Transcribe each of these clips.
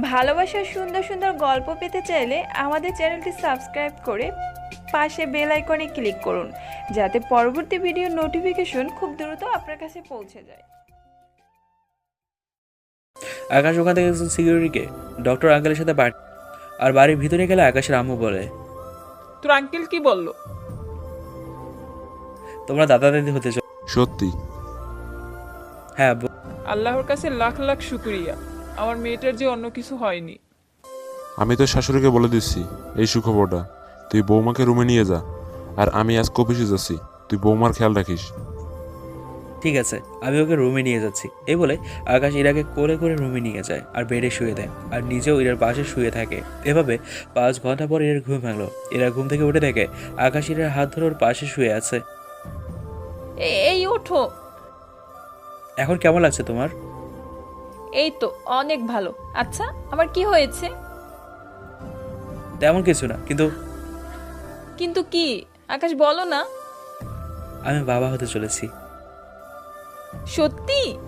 ভালোবাসার সুন্দর সুন্দর গল্প পেতে চাইলে আমাদের চ্যানেলটি সাবস্ক্রাইব করে পাশে বেল আইকনে ক্লিক করুন যাতে পরবর্তী ভিডিও নোটিফিকেশন খুব দ্রুত আপনার কাছে পৌঁছে যায়। আকাশ ওখান থেকে একজন সিকিউরিটিকে ডক্টর আঙ্কেলের সাথে বাড়ি আর বাড়ির ভিতরে গেলে আকাশের আম্মু বলে। তোর আঙ্কেল কি বলল? তোমরা দাদা দাদি হতে চাও সত্যি? হ্যাঁ আল্লাহর কাছে লাখ লাখ শুক্রিয়া। আমার মেয়েটার যে অন্য কিছু হয়নি। আমি তো শাশুড়িকে বলে দিচ্ছি এই সুখবরটা। তুই বৌমাকে রুমে নিয়ে যা আর আমি আজ অফিসে যাচ্ছি। তুই বৌমার খেয়াল রাখিস। ঠিক আছে আমি ওকে রুমে নিয়ে যাচ্ছি। এই বলে আকাশ ইরাকে কোলে করে রুমে নিয়ে যায় আর বেডে শুয়ে দেয় আর নিজেও ইরার পাশে শুয়ে থাকে। এভাবে পাঁচ ঘণ্টা পর ইরার ঘুম ভাঙলো। ইরা ঘুম থেকে উঠে দেখে আকাশ ইরার হাত ধরে ওর পাশে শুয়ে আছে। এই ওঠো। এখন কেমন লাগছে তোমার? এই তো অনেক ভালো। আচ্ছা আমার কি হয়েছে? তেমন কিছু না কিন্তু কিন্তু কি? আকাশ বলো না। আমি বাবা হতে চলেছি। সত্যি?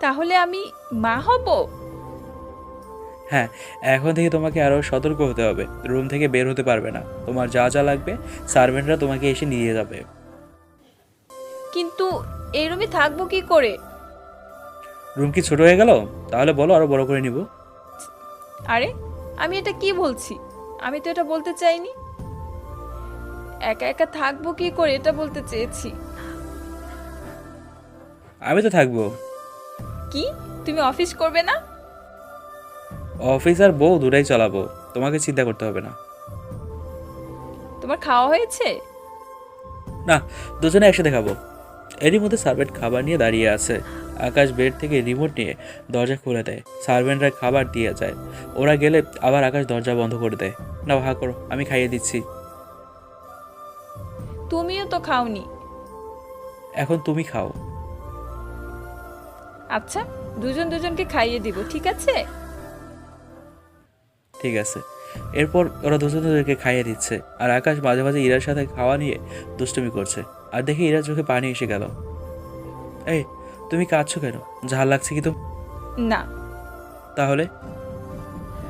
তাহলে আমি মা হব? হ্যাঁ এখন থেকে তোমাকে আরও সতর্ক হতে হবে। রুম থেকে বের হতে পারবে না। তোমার যা যা লাগবে সার্ভেন্টরা তোমাকে এসে নিয়ে যাবে। কিন্তু এই রুমে থাকব কি করে? রুম কি ছোট হয়ে গেল? তাহলে বলো আরও বড় করে নিব। আরে আমি এটা কি বলছি? আমি তো এটা বলতে চাইনি। একা একা থাকব কি করে? এটা বলতে চেয়েছি। আমি তো থাকব। কি? তুমি অফিস করবে না? অফিস আর বউ দুটাই চালাবো। তোমাকে চিন্তা করতে হবে না। তোমার খাওয়া হয়েছে? না দুজনে একসাথে খাব। এরই মধ্যে সার্ভেন্ট খাবার নিয়ে দাঁড়িয়ে আছে। আকাশ বেড থেকে রিমোট নিয়ে দরজা খুলে দেয়। সার্ভেন্টরা খাবার দিয়ে যায়। ওরা গেলে আবার আকাশ দরজা বন্ধ করে দেয়। না হা করো আমি খাইয়ে দিচ্ছি। তুমিও তো খাওনি। এখন তুমি খাও। আচ্ছা দুজন দুজনকে খাইয়ে দিব ঠিক আছে? ঠিক আছে। এরপর ওরা দুজন দুজনকে খাইয়ে দিচ্ছে। আর আকাশ মাঝে মাঝে ইরার সাথে খাওয়া নিয়ে দুষ্টুমি করছে। আর দেখে ইরার চোখে পানি এসে গেল। এই তুমি কাঁদছো কেন? ঝাল লাগছে কি তো না। তাহলে?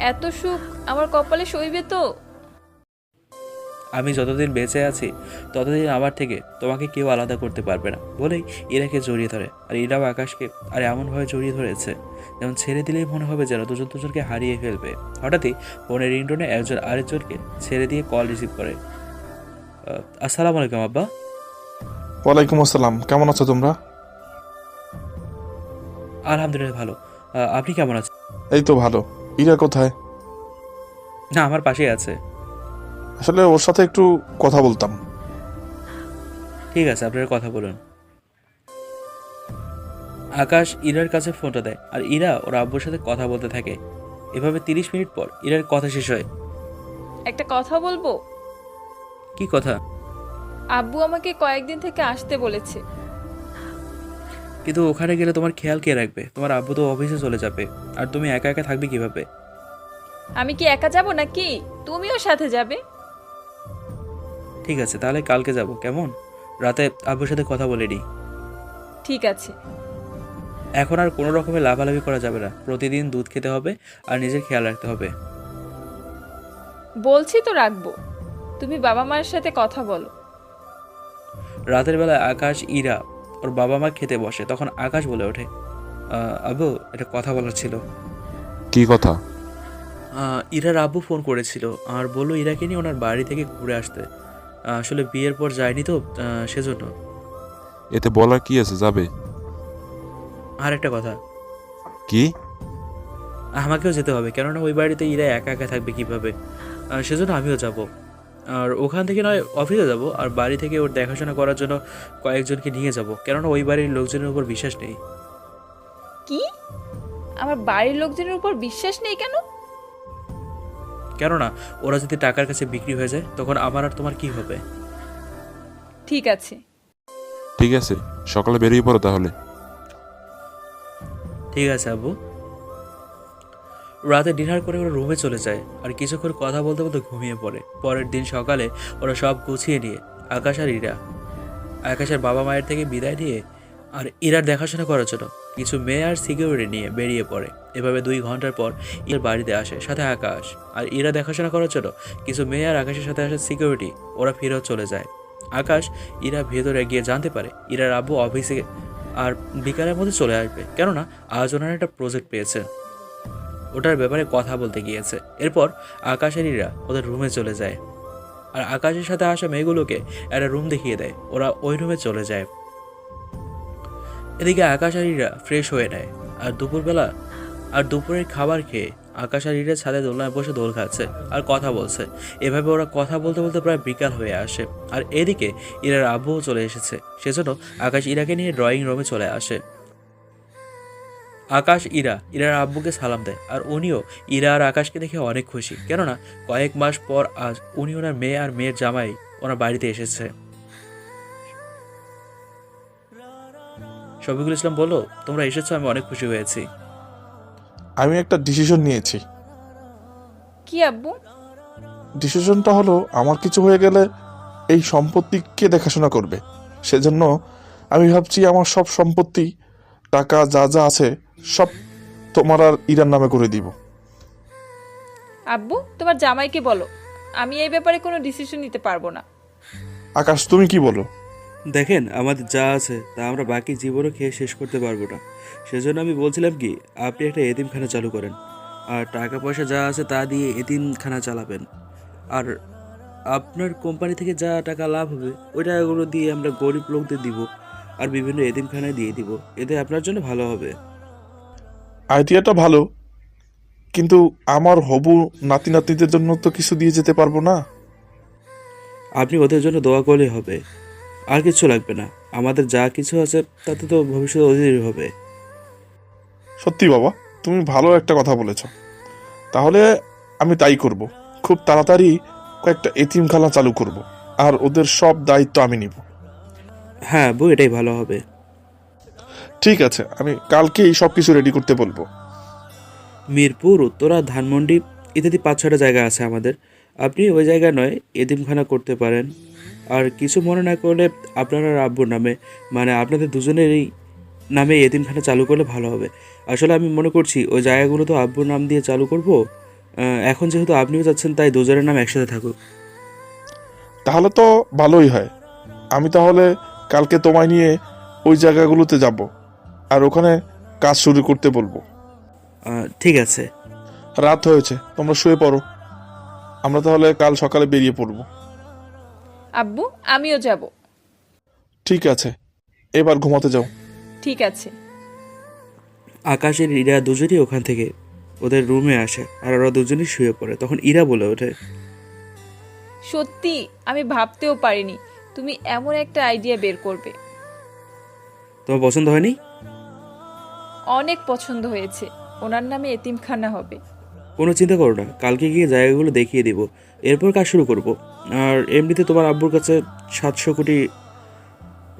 এত সুখ আমার কপালে সইবে তো? আমি যতদিন বেঁচে আছি ততদিন আমার থেকে তোমাকে কেউ আলাদা করতে পারবে না। বলেই ইরাকে জড়িয়ে ধরে। আর ইরাও আকাশকে আর এমনভাবে জড়িয়ে ধরেছে যেমন ছেড়ে দিলেই মনে হবে যেন দুজন দুজনকে হারিয়ে ফেলবে। হঠাৎই ফোনের রিংটোনে একজন আরেকজনকে ছেড়ে দিয়ে কল রিসিভ করে। আসসালামু আলাইকুম আব্বা। ওয়ালাইকুম আসসালাম। কেমন আছো তোমরা? আলহামদুলিল্লাহ ভালো। আপনি কেমন আছেন? এই তো ভালো। ইরা কোথায়? না আমার পাশেই আছে। আসলে ওর সাথে একটু কথা বলতাম। ঠিক আছে আপনার কথা বলুন। আকাশ ইরার কাছে ফোনটা দেয় আর ইরা ওর আব্বুর সাথে কথা বলতে থাকে। এভাবে তিরিশ মিনিট পর ইরার কথা শেষ হয়। একটা কথা বলব? কি কথা? আব্বু আমাকে কয়েকদিন থেকে আসতে বলেছে। কিন্তু ওখানে গেলে তোমার খেয়াল কে রাখবে? তোমার আব্বু তো অফিসে চলে যাবে আর তুমি একা একা থাকবে কীভাবে? আমি কি একা যাব নাকি? তুমিও সাথে যাবে? ঠিক আছে তাহলে কালকে যাব কেমন? রাতে আব্বুর সাথে কথা বলে নিই ঠিক আছে। এখন আর কোনো রকমের লাভালাভি করা যাবে না। প্রতিদিন দুধ খেতে হবে আর নিজের খেয়াল রাখতে হবে। বলছি তো রাখব। তুমি বাবা মায়ের সাথে কথা বলো। রাতের বেলা আকাশ ইরা ওর বাবা মা খেতে বসে তখন আকাশ বলে ওঠে "আহ, আব্বু এটা কথা বলার ছিল। কি কথা? আহ, ইরার আব্বু ফোন করেছিল আর বলল ইরাকে নিয়ে ওনার বাড়ি থেকে ঘুরে আসতে। আসলে বিয়ের পর যায়নি তো সেজন্য। এতে বলার কি আছে? যাবে। আর একটা কথা। কি? আমাকেও যেতে হবে কেননা ওই বাড়িতে ইরা একা একা থাকবে কীভাবে? সেজন্য আমিও যাব। আর ওখান থেকে নয় অফিসে যাব আর বাড়ি থেকে ওর দেখাশোনা করার জন্য কয়েকজনকে নিয়ে যাব কেননা ওই বাড়ির লোকজনের উপর বিশ্বাস নেই। কি? আমার বাড়ির লোকজনের উপর বিশ্বাস নেই কেন? কেননা ওরা যদি টাকার কাছে বিক্রি হয়ে যায় তখন আমার আর তোমার কি হবে? ঠিক আছে। ঠিক আছে সকালে বেরিয়ে পড়ো তাহলে। ঠিক আছে আব্বু। রাতে ডিনার করে ওরা রুমে চলে যায় আর কিছুক্ষণ কথা বলতে বলতে ঘুমিয়ে পড়ে। পরের দিন সকালে ওরা সব গুছিয়ে নিয়ে আকাশ আর ইরা আকাশের বাবা মায়ের থেকে বিদায় নিয়ে আর ইরার দেখাশোনা করার জন্য কিছু মেয়ে আর সিকিউরিটি নিয়ে বেরিয়ে পড়ে। এভাবে দুই ঘণ্টার পর ইরার বাড়িতে আসে, সাথে আকাশ। আর ইরা দেখাশোনা করার জন্য কিছু মেয়ে আর আকাশের সাথে আসে সিকিউরিটি, ওরা ফিরেও চলে যায়। আকাশ ইরা ভেতরে গিয়ে জানতে পারে, ইরার আব্বু অফিসে আর বিকালের মধ্যে চলে আসবে, কেননা আজ ওনারা একটা প্রজেক্ট পেয়েছে। ওটার ব্যাপারে কথা বলতে গিয়েছে। এরপর আকাশের ইরা ওদের রুমে চলে যায়। আর আকাশের সাথে আসা মেয়েগুলোকে একটা রুম দেখিয়ে দেয়। ওরা ওই রুমে চলে যায়। এদিকে আকাশ আর ফ্রেশ হয়ে নেয়। আর দুপুরবেলা আর দুপুরের খাবার খেয়ে আকাশ আর ছাদে দোলনায় বসে দোল খাচ্ছে আর কথা বলছে। এভাবে ওরা কথা বলতে বলতে প্রায় বিকাল হয়ে আসে। আর এদিকে ইরার আব্বুও চলে এসেছে। সেজন্য আকাশ ইরাকে নিয়ে ড্রয়িং রুমে চলে আসে। আকাশ, ইরা, ইরার আব্বুকে সালাম দেয়। আর উনিও ইরা আর আকাশকে দেখে অনেক খুশি। কেননা কয়েক মাস পর আজ উনি ওনার মেয়ে আর মেয়ের জামাই ওনার বাড়িতে এসেছে। শফিকুল ইসলাম বলো তোমরা এসেছ আমি অনেক খুশি হয়েছি। আমি একটা ডিসিশন নিয়েছি। কি আব্বু? ডিসিশনটা হলো আমার কিছু হয়ে গেলে এই সম্পত্তি কে দেখাশোনা করবে? সেজন্য আমি ভাবছি আমার সব সম্পত্তি টাকা যা যা আছে সব তোমার আর ইরার নামে করে দিব। আব্বু তোমার জামাইকে বলো। আমি এই ব্যাপারে কোনো ডিসিশন নিতে পারব না। আকাশ তুমি কি বলো? দেখেন আমাদের যা আছে তা আমরা বাকি জীবনও খেয়ে শেষ করতে পারব না। সেজন্য আমি বলছিলাম কি আপনি একটা এতিমখানা চালু করেন। আর টাকা পয়সা যা আছে তা দিয়ে এতিমখানা চালাবেন। আর আপনার কোম্পানি থেকে যা টাকা লাভ হবে ওই টাকাগুলো দিয়ে আমরা গরিব লোকদের দিব আর বিভিন্ন এতিমখানায় দিয়ে দিব। এতে আপনার জন্য ভালো হবে। আইডিয়াটা ভালো কিন্তু আমার হবু নাতি নাতনিদের জন্য তো কিছু দিয়ে যেতে পারব না। আপনি ওদের জন্য দোয়া করলেই হবে। আর কিছু লাগবে না। আমাদের যা কিছু আছে তাতে তো ভবিষ্যতে ওদেরই হবে। সত্যি বাবা তুমি ভালো একটা কথা বলেছ। তাহলে আমি তাই করব। খুব তাড়াতাড়ি কয়েকটা এতিমখানা চালু করব আর ওদের সব দায়িত্ব আমি নিব। হ্যাঁ বউ এটাই ভালো হবে। ঠিক আছে আমি কালকেই সব কিছু রেডি করতে বলব। মিরপুর উত্তরা ধানমন্ডি ইত্যাদি পাঁচ ছটা জায়গা আছে আমাদের। আপনি ওই জায়গায় নয় এতিমখানা করতে পারেন। আর কিছু মনে না করলে আপনারা আব্বুর নামে মানে আপনাদের দুজনেরই নামে এতিমখানা চালু করলে ভালো হবে। আসলে আমি মনে করছি ওই জায়গাগুলো তো আব্বুর নাম দিয়ে চালু করব। এখন যেহেতু আপনিও যাচ্ছেন তাই দুজনের নাম একসাথে থাকুক। তাহলে তো ভালোই হয়। আমি তাহলে কালকে তোমায় নিয়ে ওই জায়গাগুলোতে যাব আর ওখানে কাজ শুরু করতে বলব। ঠিক আছে। রাত হয়েছে তোমরা শুয়ে পড়ো। আমরা তাহলে কাল সকালে বেরিয়ে পড়ব। আব্বু আমিও যাব। ঠিক আছে এবার ঘুমাতে যাও। ঠিক আছে। আকাশের ইরা দুজনই ওখান থেকে ওদের রুমে আসে আর ওরা দুজনই শুয়ে পড়ে তখন ইরা বলে ওঠে সত্যি আমি ভাবতেও পারিনি তুমি এমন একটা আইডিয়া বের করবে। তোমার পছন্দ হয়নি? অনেক পছন্দ হয়েছে ওনার নামে এতিমখানা হবে। কোনো চিন্তা করো না কালকে গিয়ে জায়গাগুলো দেখিয়ে দিব এরপর কাজ শুরু করব। আর এমনিতে তোমার আব্বুর কাছে সাতশো কোটি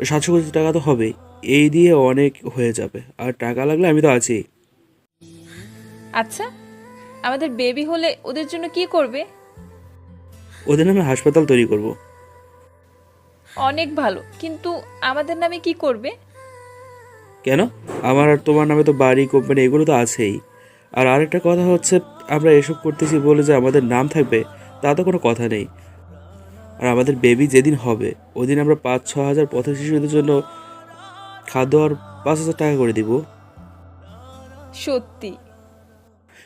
সাতশো কোটি টাকা তো হবেই। এই দিয়ে অনেক হয়ে যাবে। আর টাকা লাগলে আমি তো আছি। আচ্ছা আমাদের বেবি হলে ওদের জন্য কি করবে? ওদের নামে হাসপাতাল তৈরি করব। অনেক ভালো কিন্তু আমাদের নামে কি করবে? কেন? আমার আর তোমার নামে তো বাড়ি কোম্পানি এগুলো তো আছেই। আর আরেকটা কথা হচ্ছে আমরা এসব করতেছি বলে যে আমাদের নাম থাকবে তা তো কোনো কথা নেই। আর আমাদের বেবি যেদিন হবে ওই দিন আমরা পাঁচ ছ হাজার পথ শিশুদের জন্য খাদ্য আর পাঁচ হাজার টাকা করে দিব। সত্যি।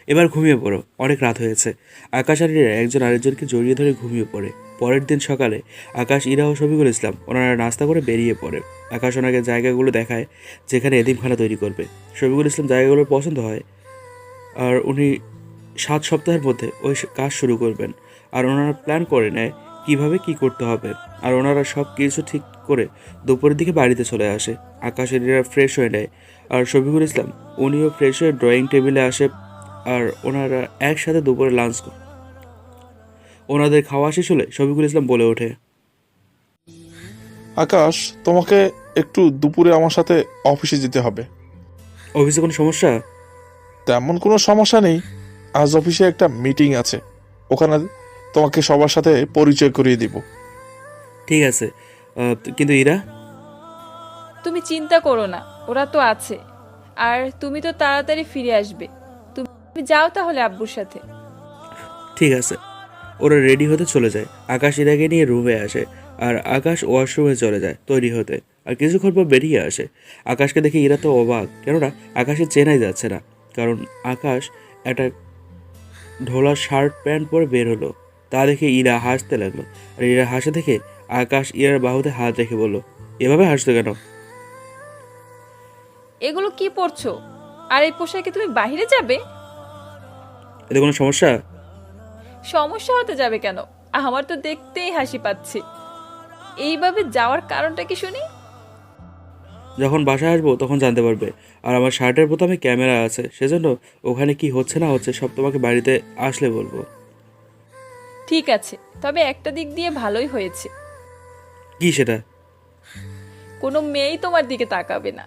এবার ঘুমিয়ে পড়ো অনেক রাত হয়েছে। আকাশ আর ইরা একজন আরেকজনকে জড়িয়ে ধরে ঘুমিয়ে পড়ে। পরের দিন সকালে আকাশ ইরা ও শফিকুল ইসলাম ওনারা নাস্তা করে বেরিয়ে পড়ে। আকাশ ওনাকে জায়গাগুলো দেখায় যেখানে এদিমখানা তৈরি করবে। শফিকুল ইসলাম জায়গাগুলো পছন্দ হয় আর উনি সাত সপ্তাহের মধ্যে ওই কাজ শুরু করবেন। আর ওনারা প্ল্যান করে নেয় কীভাবে কি করতে হবে? আর ওনারা সব কিছু ঠিক করে দুপুরের দিকে বাড়িতে চলে আসে। আকাশের ফ্রেশ হয়ে নেয়। আর শফিকুল ইসলাম উনিও ফ্রেশ হয়ে ড্রয়িং টেবিলে আসে আর ওনারা একসাথে দুপুরে লাঞ্চ করে ওনাদের খাওয়া শেষ হলে শফিকুল ইসলাম বলে ওঠে আকাশ তোমাকে একটু দুপুরে আমার সাথে অফিসে যেতে হবে। অফিসে কোনো সমস্যা? তেমন কোনো সমস্যা নেই। আজ অফিসে একটা মিটিং আছে। ওখানে তোমাকে সবার সাথে পরিচয় করিয়ে দিব। ঠিক আছে। আহ, কিন্তু ইরা? তুমি চিন্তা করো না ওরা তো আছে। আর তুমি তো তাড়াতাড়ি ফিরে আসবে। তুমি যাও তাহলে আব্বুর সাথে। ঠিক আছে। ওরা রেডি হতে চলে যায়। আকাশ ইরাকে নিয়ে রুমে আসে আর আকাশ ওয়াশরুমে চলে যায় তৈরি হতে। আর কিছুক্ষণ পর বেরিয়ে আসে। আকাশকে দেখে ইরা তো অবাক। কেননা আকাশে চেনাই যাচ্ছে না। কারণ আকাশ একটা ঢোলা শার্ট প্যান্ট পরে বের হলো। তা দেখে ইরা হাসতে লাগল। আর ইরা হাসে দেখে আকাশ ইরার বাহুতে হাত রেখে বলল এভাবে হাসতো কেন? এগুলো কি পরছো? আর এই পোশাকে তুমি বাইরে যাবে? এতে কোনো সমস্যা? সমস্যা হতে যাবে কেন? আমার তো দেখতেই হাসি পাচ্ছে। এইভাবে যাওয়ার কারণটা কি শুনি? যখন বাসায় আসব তখন জানতে পারবে। আর আমার শার্টের বোতামে ক্যামেরা আছে। সেজন্য ওখানে কি হচ্ছে না হচ্ছে সব তোমাকে বাড়িতে আসলে বলব। ঠিক আছে তবে একটা দিক দিয়ে ভালোই হয়েছে। কি সেটা? কোনো মেয়েই তোমার দিকে তাকাবে না।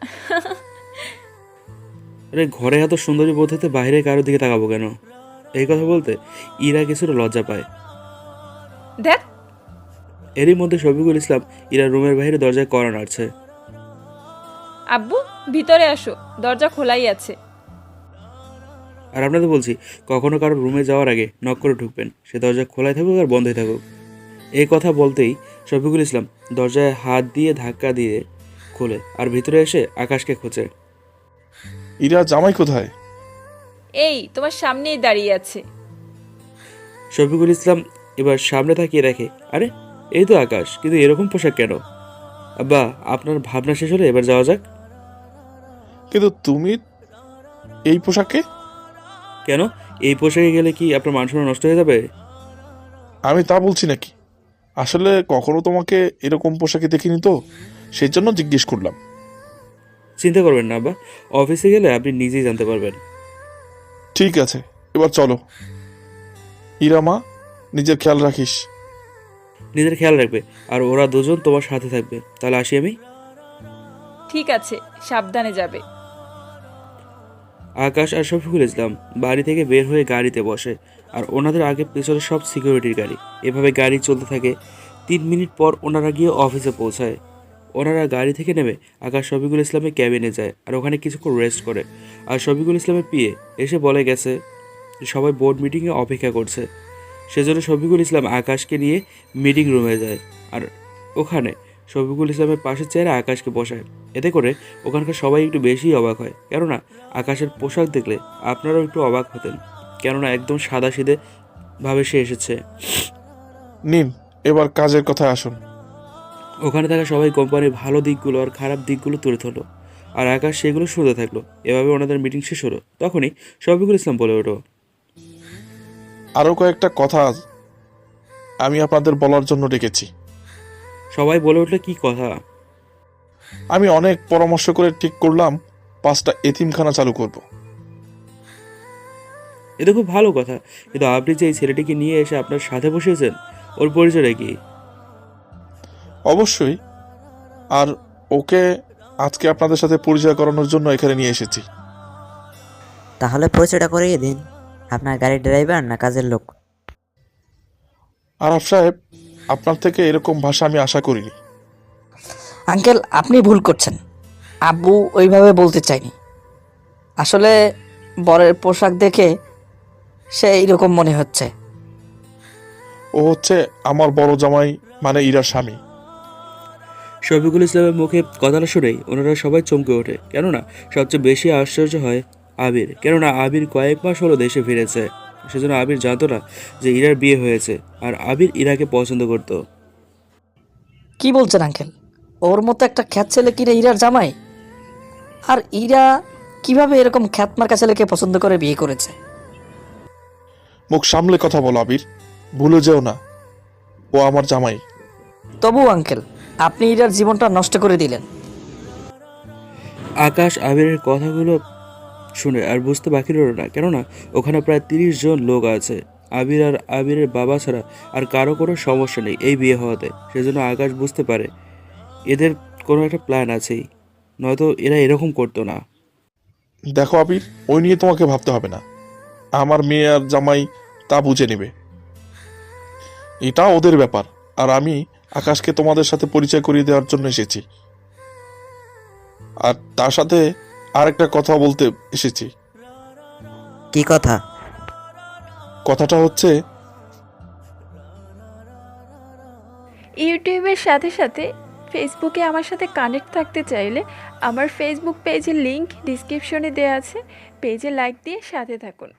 আরে ঘরে এত সুন্দরী বোধ হতে বাইরে কারোর দিকে তাকাবো কেন? এই কথা বলতে ইরা কিছুটা লজ্জা পায়। দেখ। এরই মধ্যে শফিকুল ইসলাম ইরা রুমের বাইরে দরজায় করা নাড়ছে। আব্বু ভিতরে আসো দরজা খোলাই আছে। আর আপনাদের বলছি কখনো কারও রুমে যাওয়ার আগে নক করে ঢুকবেন। সে দরজা খোলাই থাকুক আর বন্ধই থাকুক। এই কথা বলতেই শফিকুল ইসলাম দরজায় হাত দিয়ে ধাক্কা দিয়ে খোলে আর ভিতরে এসে আকাশকে খোঁচে ইরা জামাই কোথায়? এই তোমার সামনেই দাঁড়িয়ে আছে। শফিকুল ইসলাম এবার সামনে তাকিয়ে রাখে আরে এই তো আকাশ কিন্তু এরকম পোশাক কেন? আব্বা আপনার ভাবনা শেষ হলে এবার যাওয়া যাক। কিন্তু তুমি এই পোশাকে? কেন? এই পোশাকে গেলে কি আপনার মান সম্মান নষ্ট হয়ে যাবে? আমি তা বলছি নাকি? আসলে কখনো তোমাকে এরকম পোশাকে দেখিনি তো সেই জন্য জিজ্ঞেস করলাম। চিন্তা করবেন না আব্বা। অফিসে গেলে আপনি নিজেই জানতে পারবেন। ঠিক আছে এবার চলো। ইরামা নিজের খেয়াল রাখিস। নিজের খেয়াল রাখবে আর ওরা দুজন তোমার সাথে থাকবে। তাহলে আসি আমি? ঠিক আছে সাবধানে যাবে। আকাশ আর শফিকুল ইসলাম বাড়ি থেকে বের হয়ে গাড়িতে বসে। আর ওনাদের আগে পেছনে সব সিকিউরিটির গাড়ি। এভাবে গাড়ি চলতে থাকে। তিন মিনিট পর ওনারা গিয়ে অফিসে পৌঁছায়। ওনারা গাড়ি থেকে নেমে আকাশ শফিকুল ইসলামের ক্যাবিনে যায় আর ওখানে কিছুক্ষণ রেস্ট করে। আর শফিকুল ইসলামের পিয়ে এসে বলে গেছে, সবাই বোর্ড মিটিংয়ে অপেক্ষা করছে। সেজন্য শফিকুল ইসলাম আকাশকে নিয়ে মিটিং রুমে যায়। আর ওখানে শফিকুল ইসলামের পাশের চেয়ারে আকাশকে বসায়। এতে করে ওখানকার সবাই একটু বেশি অবাক হয়। কেননা আকাশের পোশাক দেখলে আপনারাও একটু অবাক হতেন। কেননা একদম সাদা সিধে ভাবে সে এসেছে। নিন এবার কাজের কথায় আসুন। ওখানে থাকা সবাই কোম্পানির ভালো দিকগুলো আর খারাপ দিকগুলো তুলে ধরলো। আর আকাশ সেগুলো শুনতে থাকল। এভাবে ওনাদের মিটিং শেষ হলো। তখনই শফিকুল ইসলাম বলে ওঠো আরও কয়েকটা কথা আমি আপনাদের বলার জন্য ডেকেছি। সবাই বলে উঠল কি কথা? আমি অনেক পরামর্শ করে ঠিক করলাম পাঁচটা এতিমখানা চালু করব। এটা খুব ভালো কথা। কিন্তু আপনি যে এই ছেলেটিকে নিয়ে এসে আপনার সাথে বসিয়েছেন ওর পরিচয়টা কি? অবশ্যই। আর ওকে আজকে আপনাদের সাথে পরিচয় করানোর জন্য এখানে নিয়ে এসেছি। তাহলে পরিচয়টা করিয়ে দিন। আপনার গাড়ির ড্রাইভার না কাজের লোক? আরফ সাহেব আপনার থেকে এরকম ভাষা আমি আশা করিনি। আঙ্কেল আপনি ভুল করছেন। আব্বু ওইভাবে বলতে চাইনি আসলে বরের পোশাক দেখে সে এইরকম মনে হচ্ছে। ও হচ্ছে আমার বড় জামাই মানে ইরার স্বামী। শফিকুল ইসলামের মুখে কথাটা শুনেই ওনারা সবাই চমকে ওঠে। কেননা সবচেয়ে বেশি আশ্চর্য হয় আবির। কেননা আবির কয়েক মাস হলো দেশে ফিরেছে। সেজন্য আবির জানতো না যে ইরার বিয়ে হয়েছে আর আবির ইরাকে পছন্দ করতো। কি বলছেন আঙ্কেল? ওর মতো একটা খ্যাত ছেলে কিরে ইরার জামাই? আর ইরা কীভাবে এরকম খ্যাতমার্কা ছেলেকে পছন্দ করে বিয়ে করেছে? মুখ সামলে কথা বলো আবির। ভুলে যেও না। ও আমার জামাই। তবু আঙ্কেল আপনি ইরার জীবনটা নষ্ট করে দিলেন। আকাশ আবিরের কথাগুলো শুনে আর বুঝতে বাকি রইল না। কেননা ওখানে প্রায় তিরিশ জন লোক আছে। আবির আর আবিরের বাবা ছাড়া আর কারও কোনো সমস্যা নেই এই বিয়ে হওয়াতে। সেজন্য আকাশ বুঝতে পারে এদের কোনো একটা প্ল্যান আছেই। নয়তো এরা এরকম করতো না। দেখো আবির, ওই নিয়ে তোমাকে ভাবতে হবে না। আমার মেয়ে আর জামাই তা বুঝে নেবে। এটা ওদের ব্যাপার। আর আমি আকাশকে তোমাদের সাথে পরিচয় করিয়ে দেওয়ার জন্য এসেছি। আর তার সাথে আরেকটা কথা বলতে এসেছি। কি কথা? কথাটা হচ্ছে ইউটিউবের সাথে সাথে ফেসবুকে আমার সাথে কানেক্ট থাকতে চাইলে আমার ফেসবুক পেজের লিংক ডিসক্রিপশনে দেওয়া আছে। পেজে লাইক দিয়ে সাথে থাকুন।